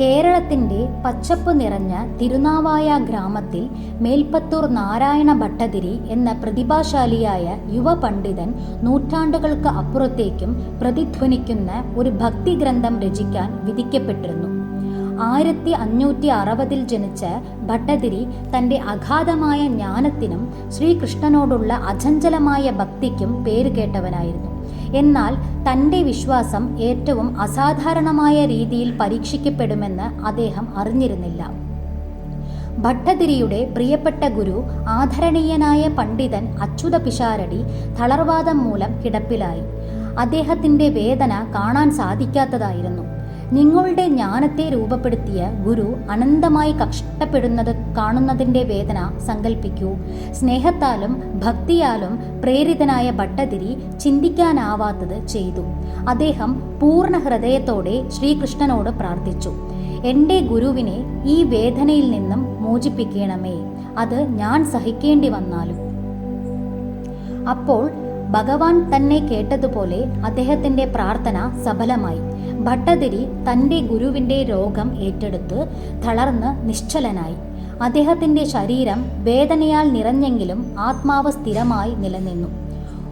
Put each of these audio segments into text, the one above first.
കേരളത്തിന്റെ പച്ചപ്പ് നിറഞ്ഞ തിരുനാവായ ഗ്രാമത്തിൽ മേൽപ്പത്തൂർ നാരായണ ഭട്ടതിരി എന്ന പ്രതിഭാശാലിയായ യുവ പണ്ഡിതൻ നൂറ്റാണ്ടുകൾക്ക് അപ്പുറത്തേക്കും പ്രതിധ്വനിക്കുന്ന ഒരു ഭക്തി ഗ്രന്ഥം രചിക്കാൻ വിധിക്കപ്പെട്ടിരുന്നു. ആയിരത്തി അഞ്ഞൂറ്റി അറുപതിൽ ജനിച്ച ഭട്ടതിരി തന്റെ അഗാധമായ ജ്ഞാനത്തിനും ശ്രീകൃഷ്ണനോടുള്ള അചഞ്ചലമായ ഭക്തിക്കും പേരുകേട്ടവനായിരുന്നു എന്നാൽ തന്റെ വിശ്വാസം ഏറ്റവും അസാധാരണമായ രീതിയിൽ പരീക്ഷിക്കപ്പെടുമെന്ന് അദ്ദേഹം അറിഞ്ഞിരുന്നില്ല. ഭട്ടതിരിയുടെ പ്രിയപ്പെട്ട ഗുരു ആദരണീയനായ പണ്ഡിതൻ അച്യുത പിഷാരടി തളർവാദം മൂലം കിടപ്പിലായി. അദ്ദേഹത്തിന്റെ വേദന കാണാൻ സാധിക്കാത്തതായിരുന്നു. നിങ്ങളുടെ ജ്ഞാനത്തെ രൂപപ്പെടുത്തിയ ഗുരു അനന്തമായി കഷ്ടപ്പെടുന്നത് കാണുന്നതിന്റെ വേദന സങ്കല്പിക്കൂ സ്നേഹത്താലും ഭക്തിയാലും പ്രേരിതനായ ഭട്ടതിരി ചിന്തിക്കാനാവാത്തത് ചെയ്തു. അദ്ദേഹം പൂർണ ഹൃദയത്തോടെ ശ്രീകൃഷ്ണനോട് പ്രാർത്ഥിച്ചു. എന്റെ ഗുരുവിനെ ഈ വേദനയിൽ നിന്നും മോചിപ്പിക്കണമേ. അത് ഞാൻ സഹിക്കേണ്ടി വന്നാലും. അപ്പോൾ ഭഗവാൻ തന്നെ കേട്ടതുപോലെ അദ്ദേഹത്തിന്റെ പ്രാർത്ഥന സഫലമായി. ഭട്ടതിരി തന്റെ ഗുരുവിന്റെ രോഗം ഏറ്റെടുത്ത് തളർന്ന് നിശ്ചലനായി. അദ്ദേഹത്തിന്റെ ശരീരം വേദനയാൽ നിറഞ്ഞെങ്കിലും ആത്മാവ് സ്ഥിരമായി നിലനിന്നു.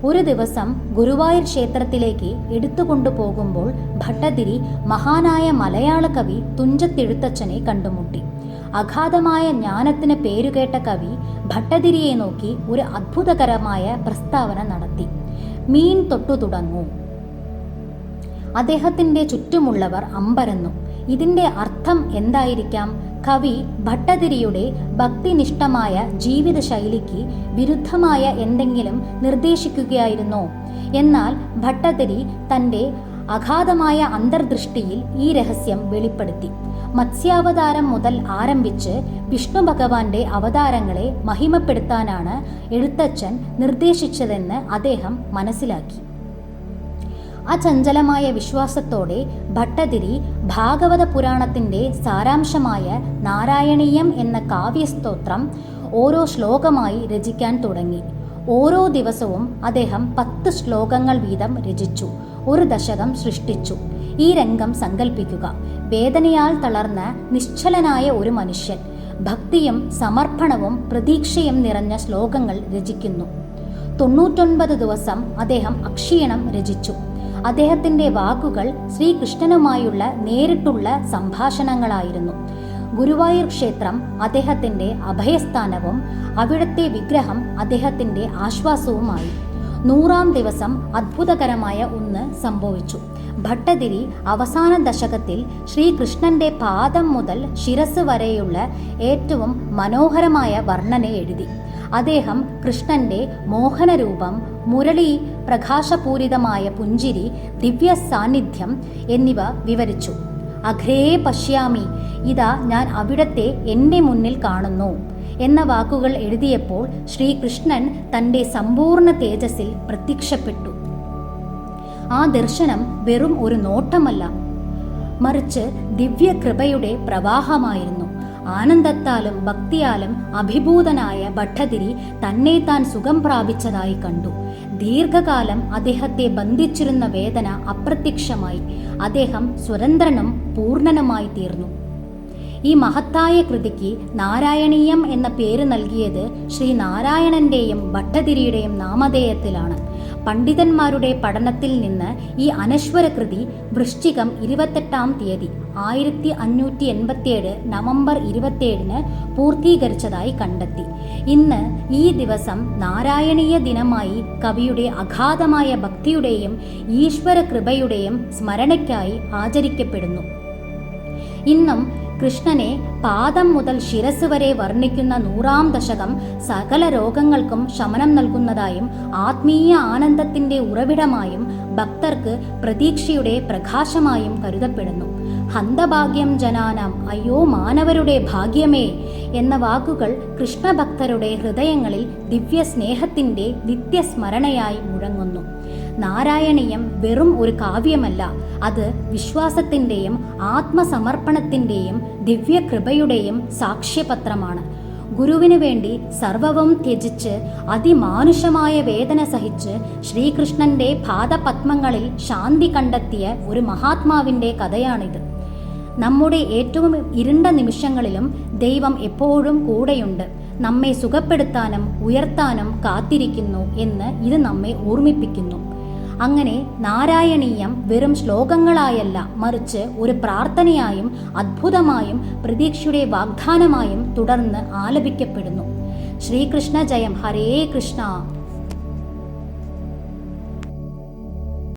ഒരു ദിവസം ഗുരുവായൂർ ക്ഷേത്രത്തിലേക്ക് എടുത്തുകൊണ്ടു പോകുമ്പോൾ ഭട്ടതിരി മഹാനായ മലയാള കവി തുഞ്ചത്തെഴുത്തച്ഛനെ കണ്ടുമുട്ടി. അഗാധമായ ജ്ഞാനത്തിന് പേരുകേട്ട കവി ഭട്ടതിരിയെ നോക്കി ഒരു അത്ഭുതകരമായ പ്രസ്താവന നടത്തി. മീൻ തൊട്ടു തുടങ്ങൂ. അദ്ദേഹത്തിന്റെ ചുറ്റുമുള്ളവർ അമ്പരന്നു. ഇതിന്റെ അർത്ഥം എന്തായിരിക്കാം? കവി ഭട്ടതിരിയുടെ ഭക്തിനിഷ്ഠമായ ജീവിത ശൈലിക്ക് വിരുദ്ധമായ എന്തെങ്കിലും നിർദ്ദേശിക്കുകയായിരുന്നോ? എന്നാൽ ഭട്ടതിരി തന്റെ അഗാധമായ അന്തർദൃഷ്ടിയിൽ ഈ രഹസ്യം വെളിപ്പെടുത്തി. മത്സ്യാവതാരം മുതൽ ആരംഭിച്ച് വിഷ്ണു ഭഗവാന്റെ അവതാരങ്ങളെ മഹിമപ്പെടുത്താനാണ് എഴുത്തച്ഛൻ നിർദ്ദേശിച്ചതെന്ന് അദ്ദേഹം മനസ്സിലാക്കി. ആ ചഞ്ചലമായ വിശ്വാസത്തോടെ ഭട്ടതിരി ഭാഗവത പുരാണത്തിന്റെ സാരാംശമായ നാരായണീയം എന്ന കാവ്യസ്തോത്രം ഓരോ ശ്ലോകമായി രചിക്കാൻ തുടങ്ങി. ഓരോ ദിവസവും അദ്ദേഹം പത്ത് ശ്ലോകങ്ങൾ വീതം രചിച്ചു. ഒരു ദശകം സൃഷ്ടിച്ചു. ഈ രംഗം സങ്കല്പിക്കുക വേദനയാൽ തളർന്ന നിശ്ചലനായ ഒരു മനുഷ്യൻ. ഭക്തിയും സമർപ്പണവും പ്രതീക്ഷയും നിറഞ്ഞ ശ്ലോകങ്ങൾ രചിക്കുന്നു. തൊണ്ണൂറ്റൊൻപത് ദിവസം അദ്ദേഹം അക്ഷീണം രചിച്ചു. അദ്ദേഹത്തിന്റെ വാക്കുകൾ ശ്രീകൃഷ്ണനുമായുള്ള നേരിട്ടുള്ള സംഭാഷണങ്ങളായിരുന്നു. ഗുരുവായൂർ ക്ഷേത്രം അദ്ദേഹത്തിന്റെ അഭയസ്ഥാനവും അവിടുത്തെ വിഗ്രഹം അദ്ദേഹത്തിന്റെ ആശ്വാസവുമായി. നൂറാം ദിവസം അത്ഭുതകരമായ ഒന്ന് സംഭവിച്ചു. ഭട്ടതിരി അവസാന ദശകത്തിൽ ശ്രീകൃഷ്ണന്റെ പാദം മുതൽ ശിരസ് വരെയുള്ള ഏറ്റവും മനോഹരമായ വർണന എഴുതി. അദ്ദേഹം കൃഷ്ണന്റെ മോഹനരൂപം മുരളി പ്രകാശപൂരിതമായ പുഞ്ചിരി ദിവ്യ സാന്നിധ്യം എന്നിവ വിവരിച്ചു. അഘ്രേ പശ്യാമി ഇതാ ഞാൻ അവിടത്തെ എന്റെ മുന്നിൽ കാണുന്നു. എന്ന വാക്കുകൾ എഴുതിയപ്പോൾ ശ്രീകൃഷ്ണൻ തന്റെ സമ്പൂർണ തേജസ്സിൽ പ്രത്യക്ഷപ്പെട്ടു. ആ ദർശനം വെറും ഒരു നോട്ടമല്ല മറിച്ച് ദിവ്യകൃപയുടെ പ്രവാഹമായിരുന്നു. ആനന്ദത്താലും ഭക്തിയാലും അഭിഭൂതനായ ഭട്ടതിരി തന്നെ താൻ സുഖം പ്രാപിച്ചതായി കണ്ടു. ദീർഘകാലം അദ്ദേഹത്തെ ബന്ധിച്ചിരുന്ന വേദന അപ്രത്യക്ഷമായി. അദ്ദേഹം സ്വതന്ത്രനും പൂർണനുമായി തീർന്നു. ഈ മഹത്തായ കൃതിക്ക് നാരായണീയം എന്ന പേര് നൽകിയത് ശ്രീ നാരായണന്റെയും ഭട്ടതിരിയുടെയും നാമധേയത്തിലാണ്. പണ്ഡിതന്മാരുടെ പഠനത്തിൽ നിന്ന് ഈ അനശ്വര കൃതി വൃശ്ചികം ഇരുപത്തെട്ടാം തീയതി ആയിരത്തി അഞ്ഞൂറ്റി എൺപത്തിയേഴ് നവംബർ ഇരുപത്തിയേഴിന് പൂർത്തീകരിച്ചതായി കണ്ടെത്തി. ഇന്ന് ഈ ദിവസം നാരായണീയ ദിനമായി കവിയുടെ അഗാധമായ ഭക്തിയുടെയും ഈശ്വര കൃപയുടെയും സ്മരണയ്ക്കായി ആചരിക്കപ്പെടുന്നു. ഇന്നും കൃഷ്ണനെ പാദം മുതൽ ശിരസ് വരെ വർണിക്കുന്ന നൂറാം ദശകം സകല രോഗങ്ങൾക്കും ശമനം നൽകുന്നതായും ആത്മീയ ആനന്ദത്തിന്റെ ഉറവിടമായും ഭക്തർക്ക് പ്രതീക്ഷയുടെ പ്രകാശമായും കരുതപ്പെടുന്നു. ഹന്തഭാഗ്യം ജനാനാം അയ്യോ മാനവരുടെ ഭാഗ്യമേ എന്ന വാക്കുകൾ കൃഷ്ണഭക്തരുടെ ഹൃദയങ്ങളിൽ ദിവ്യ സ്നേഹത്തിന്റെ നിത്യസ്മരണയായി മുഴങ്ങുന്നു. നാരായണീയം വെറും ഒരു കാവ്യമല്ല. അത് വിശ്വാസത്തിന്റെയും ആത്മസമർപ്പണത്തിന്റെയും ദിവ്യകൃപയുടെയും സാക്ഷ്യപത്രമാണ്. ഗുരുവിനു വേണ്ടി സർവവും ത്യജിച്ച് അതിമാനുഷമായ വേദന സഹിച്ച് ശ്രീകൃഷ്ണന്റെ പാദപത്മങ്ങളിൽ ശാന്തി കണ്ടെത്തിയ ഒരു മഹാത്മാവിന്റെ കഥയാണിത്. നമ്മുടെ ഏറ്റവും ഇരുണ്ട നിമിഷങ്ങളിലും ദൈവം എപ്പോഴും കൂടെയുണ്ട്. നമ്മെ സുഖപ്പെടുത്താനും ഉയർത്താനും കാത്തിരിക്കുന്നു എന്ന് ഇത് നമ്മെ ഓർമ്മിപ്പിക്കുന്നു. അങ്ങനെ നാരായണീയം വെറും ശ്ലോകങ്ങളായല്ല മറിച്ച് ഒരു പ്രാർത്ഥനയായും അത്ഭുതമായും പ്രതീക്ഷയുടെ വാഗ്ദാനമായും തുടർന്ന് ആലപിക്കപ്പെടുന്നു. ശ്രീകൃഷ്ണ ജയം. ഹരേ കൃഷ്ണ.